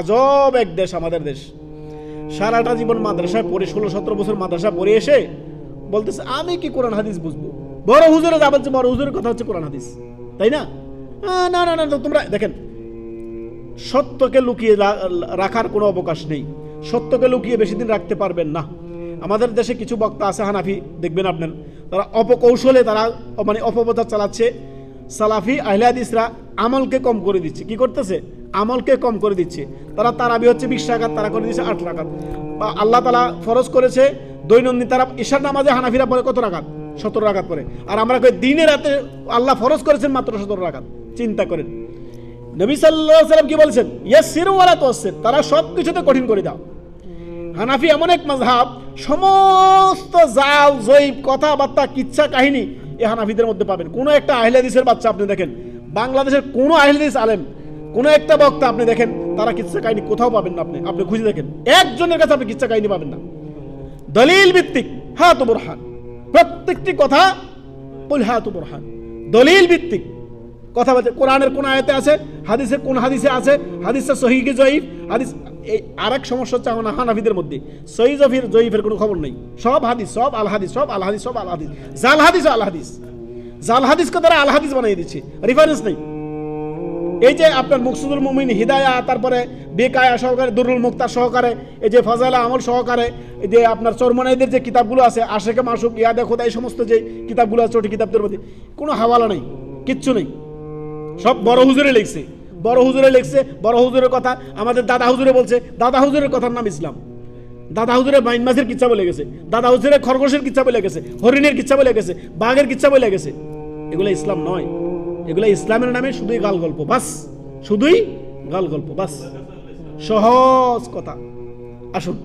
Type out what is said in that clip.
আজব এক দেশ, আমাদের দেশ। সারাটা জীবন মাদ্রাসায় পড়ে, ষোলো সতেরো বছর মাদ্রাসা পড়ে এসে বলতেছে, আমি কি কোরআন হাদিস বুঝব? বড় হুজুরে যে বড় হুজুরের কথা হচ্ছে কোরআন হাদিস। তাই না? না না না তোমরা দেখেন, সত্যকে লুকিয়ে রাখার কোনো অবকাশ নেই। সত্যকে লুকিয়ে বেশি দিন রাখতে পারবেন না। আমাদের দেশে কিছু বক্তা আছে, হানাফি, দেখবেন আপনার। তারা অপকৌশলে তারা মানে অপপ্রচার চালাচ্ছে। সালাফি আহলাদিসরা আমলকে কম করে দিচ্ছে। কি করতেছে? আমলকে কম করে দিচ্ছে। তারা তারাবি হচ্ছে বিশ টাকাত তারা করে দিচ্ছে আট টাকাত বা আল্লাহ তালা ফরজ করেছে দৈনন্দিন তারা ঈশার নামাজে হানাফিরা পরে কত রাখাত সতেরো রাখাত পরে আর আমরা কই দিনে রাতে আল্লাহ ফরজ করেছেন মাত্র সতেরো রাখাত চিন্তা করেন। নবী সাল্লাহ সাল্লাম কি বলছেন? ইয়াস সিরওয়ালা তোসের তারা সব কিছুতে কঠিন করে দাও। হানাফি এমন এক মাযহাব, সমস্ত জাল, জৈব, কথাবার্তা, কিচ্ছা, কাহিনী এ হানাফিদের মধ্যে পাবেন। কোনো একটা আহলাদিসের বাচ্চা আপনি দেখেন, বাংলাদেশের কোনো আহলাদিস আলেম কোনো একটা বক্তা আপনি দেখেন, তারা কিচ্ছা কাহিনী কোথাও পাবেন না আপনি। আপনি খুঁজে দেখেন, একজনের কাছে আপনি কিচ্ছা কাহিনী পাবেন না। দলিল ভিত্তিক হ্যাঁ তো বোরহান প্রত্যেকটি কথা বল হ্যাঁ তো বোরহান দলিল ভিত্তিক। কথা বলছে কোরআনের কোন আয়াতে আছে হাদিসের কোন হাদিসে আছে হাদিসে সহি কি জয়ীফ? হাদিস, এই আরেক সমস্যা হচ্ছে আমার হানাফিদের মধ্যে, সহি জফির জয়ীফের কোনো খবর নেই। সব হাদিস, সব আল হাদিস, সব আল হাদিস, সব আল হাদিস। জাল হাদিস আল হাদিস। জাল হাদিসকে তারা আল হাদিস বানিয়ে দিচ্ছে। রেফারেন্স নেই। এই যে আপনার মুকসুদুল মুমিন হিদায়া, তারপরে বেকায়া সহকারে, দুরুল মুক্তার সহকারে, এই যে ফজালা আমল সহকারে, এই যে আপনার চরমনাইদের যে কিতাবগুলো আছে আশেকে মাসুক, ইয়াদে খোদা এই সমস্ত যে কিতাবগুলো আছে ছোট কিতাবদের মধ্যে, কোনো হাওয়ালা নেই, কিচ্ছু নেই। সব বড় হুজুরে লিখছে, বড় হুজুরে লিখছে, বড় হুজুরের কথা, আমাদের দাদা হুজুরে বলছে, দাদা হুজুরের কথার নাম ইসলাম। দাদা হুজুরে মাইন মাছের কিচ্ছা বলে গেছে, দাদা হুজুরে খরগোশের কিচ্ছা বলে গেছে, হরিণের কিচ্ছা বলে গেছে, বাঘের কিচ্ছা বলে গেছে। এগুলো ইসলাম নয়। এগুলো ইসলামের নামে শুধুই গাল গল্প বাস। শুধুই গাল গল্প বাস। সহজ কথা। আসুন।